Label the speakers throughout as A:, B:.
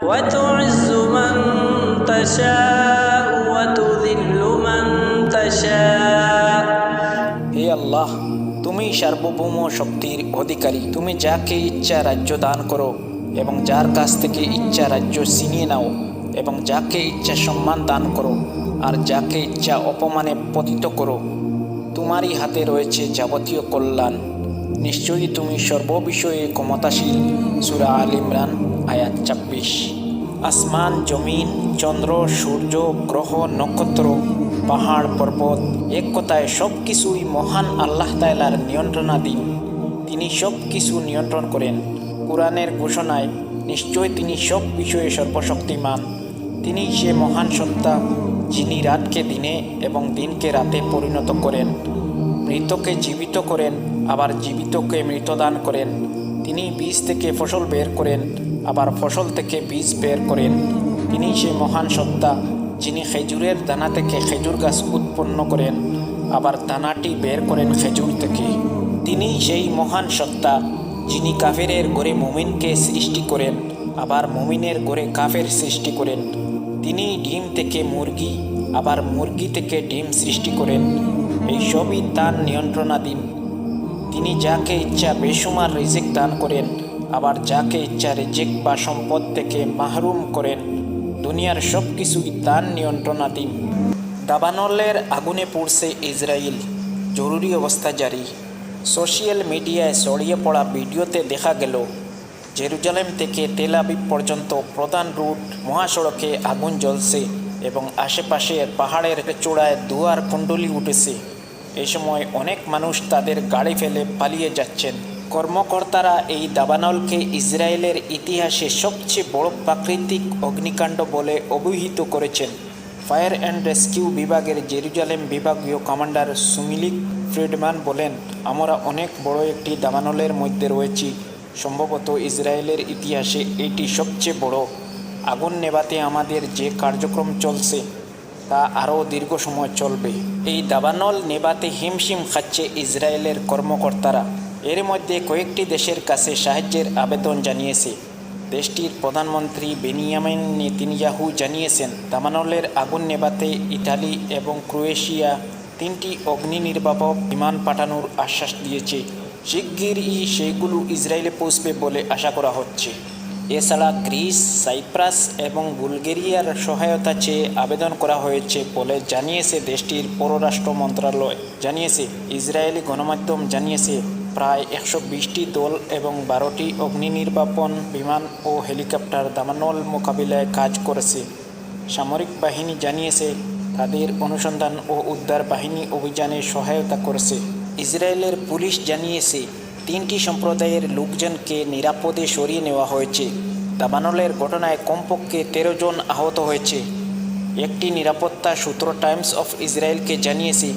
A: হে আল্লাহ
B: তুমি সার্বভৌম শক্তির অধিকারী তুমি যাকে ইচ্ছা রাজ্য দান করো এবং যার কাছ থেকে ইচ্ছা রাজ্য ছিনিয়ে নাও এবং যাকে ইচ্ছা সম্মান দান করো আর যাকে ইচ্ছা অপমানে পতিত করো তোমারই হাতে রয়েছে যাবতীয় কল্যাণ নিশ্চয়ই তুমি সর্ববিষয়ে ক্ষমতাশীল সুরা আল ইমরান আয়াত ছাব্বিশ আসমান জমিন চন্দ্র সূর্য গ্রহ নক্ষত্র পাহাড় পর্বত এক কথায় সব কিছুই মহান আল্লাহ তাইলার নিয়ন্ত্রণাধীন তিনি সব কিছু নিয়ন্ত্রণ করেন কোরআনের ঘোষণায় নিশ্চয় তিনি সব বিষয়ে সর্বশক্তিমান তিনি সে মহান সত্তা যিনি রাতকে দিনে এবং দিনকে রাতে পরিণত করেন মৃতকে জীবিত করেন আবার জীবিতকে মৃতদান করেন তিনি বীজ থেকে ফসল বের করেন আবার ফসল থেকে বীজ বের করেন তিনি সেই মহান সত্তা যিনি খেজুরের দানা থেকে খেজুর গাছ উৎপন্ন করেন আবার দানাটি বের করেন খেজুর থেকে তিনি সেই মহান সত্তা যিনি কাফেরের গড়ে মুমিনকে সৃষ্টি করেন আবার মুমিনের গড়ে কাফের সৃষ্টি করেন তিনি ডিম থেকে মুরগি আবার মুরগি থেকে ডিম সৃষ্টি করেন এই সবই তার নিয়ন্ত্রণাধীন তিনি যাকে ইচ্ছা বেসুমার রিজিক দান করেন আবার যাকে ইচ্ছা রিজিক বা সম্পদ থেকে মাহরুম করেন দুনিয়ার সব কিছুই তার নিয়ন্ত্রণাধীন
C: দাবানলের আগুনে পড়ছে ইসরায়েল জরুরি অবস্থা জারি সোশিয়াল মিডিয়ায় ছড়িয়ে পড়া ভিডিওতে দেখা গেল জেরুজালেম থেকে তেলাবিব পর্যন্ত প্রধান রুট মহাসড়কে আগুন জ্বলছে এবং আশেপাশের পাহাড়ের চূড়ায় দুয়ার কুণ্ডলি উঠেছে এ সময় অনেক মানুষ তাদের গাড়ি ফেলে পালিয়ে যাচ্ছেন কর্মকর্তারা এই দাবানলকে ইসরায়েলের ইতিহাসে সবচেয়ে বড় প্রাকৃতিক অগ্নিকাণ্ড বলে অভিহিত করেছেন ফায়ার অ্যান্ড রেস্কিউ বিভাগের জেরুজালেম বিভাগীয় কমান্ডার সুমিলিক ফ্রিডম্যান বলেন আমরা অনেক বড় একটি দাবানলের মধ্যে রয়েছি সম্ভবত ইসরায়েলের ইতিহাসে এটি সবচেয়ে বড় আগুন নেভাতে আমাদের যে কার্যক্রম চলছে তা আরও দীর্ঘ সময় চলবে এই দাবানল নেবাতে হিমশিম খাচ্ছে ইসরায়েলের কর্মকর্তারা এর মধ্যে কয়েকটি দেশের কাছে সাহায্যের আবেদন জানিয়েছে দেশটির প্রধানমন্ত্রী বেনিয়ামিন নেতিনিয়াহু জানিয়েছেন দামানলের আগুন নেবাতে ইতালি এবং ক্রোয়েশিয়া তিনটি অগ্নি নির্বাপক বিমান পাঠানোর আশ্বাস দিয়েছে শিগগিরই সেগুলো ইসরায়েলে পৌঁছবে বলে আশা করা হচ্ছে এছাড়া গ্রিস সাইপ্রাস এবং বুলগেরিয়ার সহায়তা চেয়ে আবেদন করা হয়েছে বলে জানিয়েছে দেশটির পররাষ্ট্র মন্ত্রণালয় জানিয়েছে ইসরায়েলি গণমাধ্যম জানিয়েছে প্রায় একশো বিশটি দল এবং বারোটি অগ্নি নির্বাপন বিমান ও হেলিকপ্টার দামানল মোকাবিলায় কাজ করেছে সামরিক বাহিনী জানিয়েছে তাদের অনুসন্ধান ও উদ্ধার বাহিনী অভিযানে সহায়তা করেছে ইসরায়েলের পুলিশ জানিয়েছে তিনটি সম্প্রদায়ের লোকজনকে নিরাপদে সরিয়ে নেওয়া হয়েছে দাবানলের ঘটনায় কমপক্ষে তেরো জন আহত হয়েছে একটি নিরাপত্তা সূত্র টাইমস অফ ইসরায়েলকে জানিয়েছে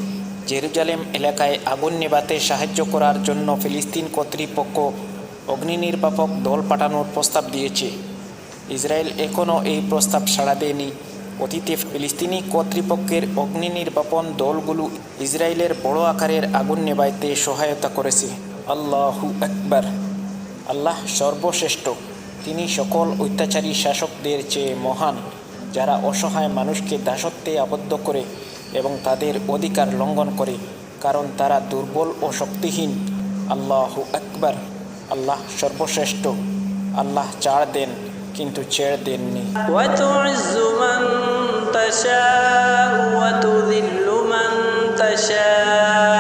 C: জেরুজালেম এলাকায় আগুন নেভাতে সাহায্য করার জন্য ফিলিস্তিন কর্তৃপক্ষ অগ্নি নির্বাপক দল পাঠানোর প্রস্তাব দিয়েছে ইসরায়েল এখনও এই প্রস্তাব সাড়া দেয়নি অতীতে ফিলিস্তিনি কর্তৃপক্ষের অগ্নি নির্বাপন দলগুলো ইসরায়েলের বড় আকারের আগুন নেবাইতে সহায়তা করেছে
D: আল্লাহু আকবর আল্লাহ সর্বশ্রেষ্ঠ তিনি সকল অত্যাচারী শাসকদের চেয়ে মহান যারা অসহায় মানুষকে দাসত্বে আবদ্ধ করে এবং তাদের অধিকার লঙ্ঘন করে কারণ তারা দুর্বল ও শক্তিহীন আল্লাহু আকবর আল্লাহ সর্বশ্রেষ্ঠ আল্লাহ চার দেন কিন্তু ছেড় দেননি تشاء